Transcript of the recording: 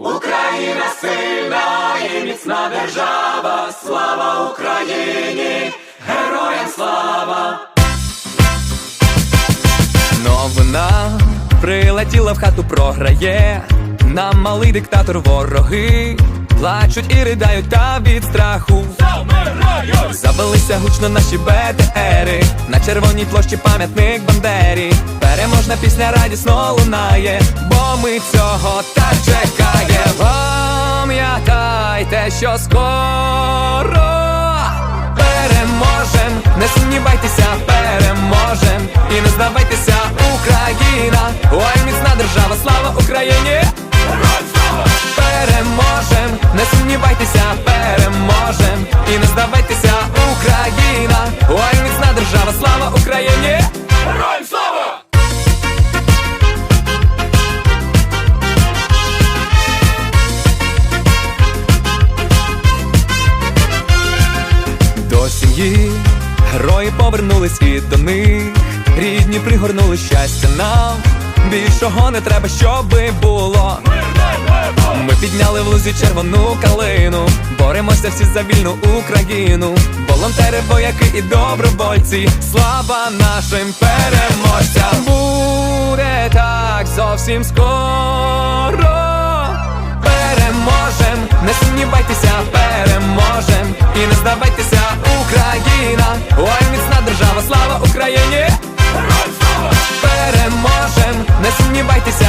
Україна сильна і міцна держава, слава Україні, героям слава! Новина прилетіла в хату, програє. Нам малий диктатор вороги плачуть і riдають та від страху. Забилися гучно наші БТРи На червоній площі пам'ятник Бандері Переможна пісня радісно лунає, бо ми цього так чекаємо Пам'ятайте, що скоро переможем, не сумнівайтеся, переможем. І не здавайтеся, Україна, ой, міцна держава, слава Україні! Сім'ї герої повернулись і до них. Рідні пригорнули щастя нам. Більшого не треба, щоби було. Ми підняли в лузі червону калину. Боремося всі за вільну Україну. Волонтери, вояки і добровольці. Слава нашим переможцям. Буде так зовсім скоро. Переможем, не сумнівайтеся, переможем. І не здавайтеся, Україна, ой, міцна держава, слава Україні! Переможем, не сумнівайтеся,